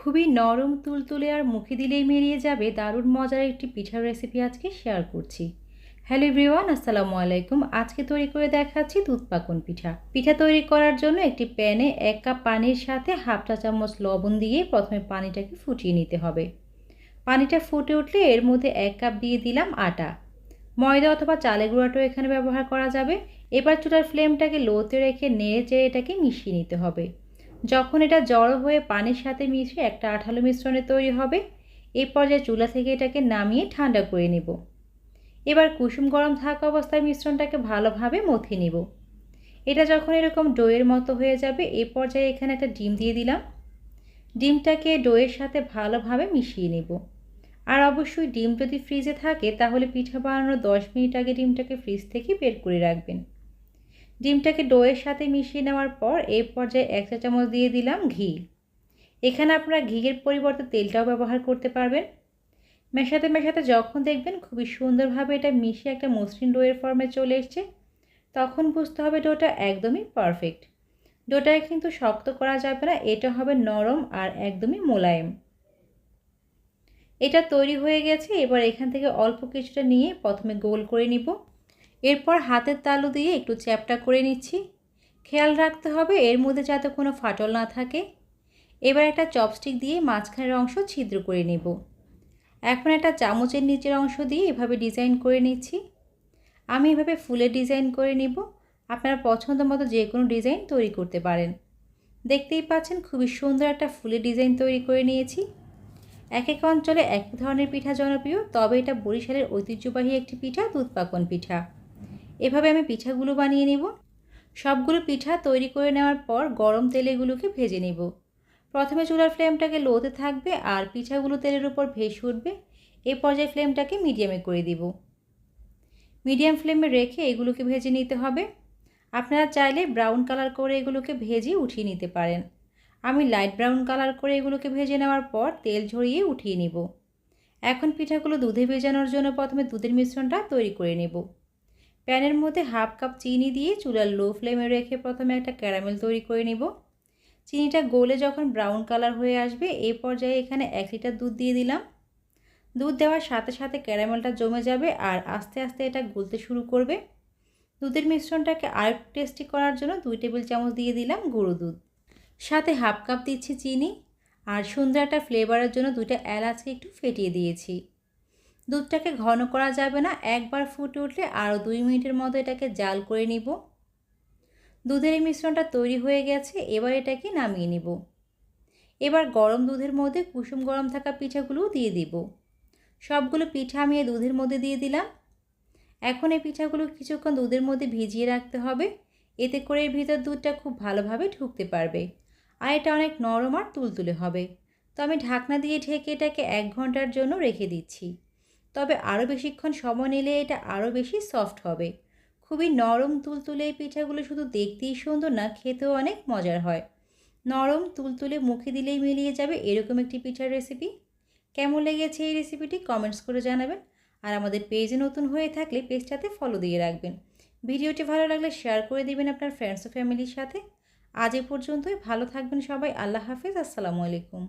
খুবই নরম তুলতুলে আর মুখে দিলেই মেরিয়ে যাবে দারুণ মজার একটি পিঠার রেসিপি আজকে শেয়ার করছি। হ্যালো এভরিওয়ান আসসালামু আলাইকুম। আজকে তৈরি করে দেখাচ্ছি দুধ পাকন পিঠা। পিঠা তৈরি করার জন্য একটি প্যানে এক কাপ পানির সাথে হাফ চা চামচ লবণ দিয়ে প্রথমে পানিটাকে ফুটিয়ে নিতে হবে। পানিটা ফুটে উঠলে এর মধ্যে এক কাপ দিয়ে দিলাম আটা। ময়দা অথবা চালের গুঁড়াটাও এখানে ব্যবহার করা যাবে। এবার চুলার ফ্লেমটাকে লোতে রেখে নেড়ে চেড়ে এটাকে মিশিয়ে নিতে হবে। যখন এটা জড়ো হয়ে পানির সাথে মিশে একটা আঠালো মিশ্রণে তৈরি হবে এই পর্যায়ে চুলা থেকে এটাকে নামিয়ে ঠান্ডা করে নেব। এবার কুসুম গরম থাকা অবস্থায় মিশ্রণটাকে ভালোভাবে মথে নেব। এটা যখন এরকম ডোয়ের মতো হয়ে যাবে, এ পর্যায়ে এখানে একটা ডিম দিয়ে দিলাম। ডিমটাকে ডোয়ের সাথে ভালোভাবে মিশিয়ে নেব। আর অবশ্যই ডিম যদি ফ্রিজে থাকে, তাহলে পিঠা বানানোর দশ মিনিট আগে ডিমটাকে ফ্রিজ থেকে বের করে রাখবেন। ডিমটাকে ডোয়ের সাথে মিশিয়ে নেওয়ার পর এই পর্যায়ে এক চা চামচ দিয়ে দিলাম ঘি। এখানে আপনারা ঘিয়ের পরিবর্তে তেলটাও ব্যবহার করতে পারবেন। মেশাতে মেশাতে যখন দেখবেন খুবই সুন্দরভাবে এটা মিশে একটা মসৃণ ডোয়ের ফর্মে চলে এসছে, তখন বুঝতে হবে ডোটা একদমই পারফেক্ট ডোটায় কিন্তু শক্ত করা যাবে না, এটা হবে নরম আর একদমই মোলায়েম। এটা তৈরি হয়ে গেছে, এবার এখান থেকে অল্প কিছুটা নিয়ে প্রথমে গোল করে নিব। এরপর হাতের তালু দিয়ে একটু চ্যাপটা করে নিচ্ছি। খেয়াল রাখতে হবে এর মধ্যে যাতে কোনো ফাটল না থাকে। এবার একটা চপস্টিক দিয়ে মাঝখানের অংশ ছিদ্র করে নেব। এখন একটা চামচের নিচের অংশ দিয়ে এভাবে ডিজাইন করে নিচ্ছি। আমি এভাবে ফুলের ডিজাইন করে নিব। আপনার পছন্দ মতো যে কোনো ডিজাইন তৈরি করতে পারেন। দেখতেই পাচ্ছেন খুবই সুন্দর একটা ফুলের ডিজাইন তৈরি করে নিয়েছি। এক এক অঞ্চলে এক ধরনের পিঠা জনপ্রিয়, তবে এটা বরিশালের ঐতিহ্যবাহী একটি পিঠা দুধ পাকন পিঠা। এভাবে আমি পিঠাগুলো বানিয়ে নেব। সবগুলো পিঠা তৈরি করে নেওয়ার পর গরম তেলেগুলোকে ভেজে নেব। প্রথমে চুলার ফ্লেমটাকে লোতে থাকবে আর পিঠাগুলো তেলের উপর ভেসে উঠবে। এ পর্যায়ে ফ্লেমটাকে মিডিয়ামে করে দিব। মিডিয়াম ফ্লেমে রেখে এগুলোকে ভেজে নিতে হবে। আপনারা চাইলে ব্রাউন কালার করে এগুলোকে ভেজে উঠিয়ে নিতে পারেন। আমি লাইট ব্রাউন কালার করে এগুলোকে ভেজে নেওয়ার পর তেল ঝরিয়ে উঠিয়ে নেব। এখন পিঠাগুলো দুধে ভেজানোর জন্য প্রথমে দুধের মিশ্রণটা তৈরি করে নেব। প্যানের মধ্যে হাফ কাপ চিনি দিয়ে চুলার লো ফ্লেমে রেখে প্রথমে একটা ক্যারামেল তৈরি করে নেব। চিনিটা গলে যখন ব্রাউন কালার হয়ে আসবে এই পর্যায়ে এখানে এক লিটার দুধ দিয়ে দিলাম। দুধ দেওয়ার সাথে সাথে ক্যারামেলটা জমে যাবে আর আস্তে আস্তে এটা গলতে শুরু করবে। দুধের মিশ্রণটাকে আর টেস্টি করার জন্য দুই টেবিল চামচ দিয়ে দিলাম গুঁড়ো দুধ। সাথে হাফ কাপ দিচ্ছি চিনি। আর সুন্দর একটা ফ্লেভারের জন্য দুইটা এলাচকে একটু ফেটিয়ে দিয়েছি। দুধটাকে ঘন করা যাবে না, একবার ফুটে উঠলে আরও দুই মিনিটের মতো এটাকে জাল করে নিব। দুধের এই মিশ্রণটা তৈরি হয়ে গেছে, এবার এটাকে নামিয়ে নিব। এবার গরম দুধের মধ্যে কুসুম গরম থাকা পিঠাগুলোও দিয়ে দিব। সবগুলো পিঠা আমি দুধের মধ্যে দিয়ে দিলাম। এখন এই পিঠাগুলো কিছুক্ষণ দুধের মধ্যে ভিজিয়ে রাখতে হবে, এতে করে এর ভিতর দুধটা খুব ভালোভাবে ঢুকতে পারবে। আর এটা অনেক নরম আর তুলতুলে হবে। তো আমি ঢাকনা দিয়ে ঢেকে এটাকে এক ঘণ্টার জন্য রেখে দিচ্ছি। তবে আরও বেশিক্ষণ সময় নিলে এটা আরও বেশি সফট হবে। খুবই নরম তুলতুলে এই পিঠাগুলো শুধু দেখতেই সুন্দর না, খেতেও অনেক মজার হয়। নরম তুলতুলে মুখে দিলেই মিলিয়ে যাবে এরকম একটি পিঠার রেসিপি কেমন লেগেছে এই রেসিপিটি কমেন্টস করে জানাবেন। আর আমাদের পেজে নতুন হয়ে থাকলে পেজটাতে ফলো দিয়ে রাখবেন। ভিডিওটি ভালো লাগলে শেয়ার করে দেবেন আপনার ফ্রেন্ডস ও ফ্যামিলির সাথে। আজ এ পর্যন্তই, ভালো থাকবেন সবাই, আল্লাহ হাফিজ, আসসালামু আলাইকুম।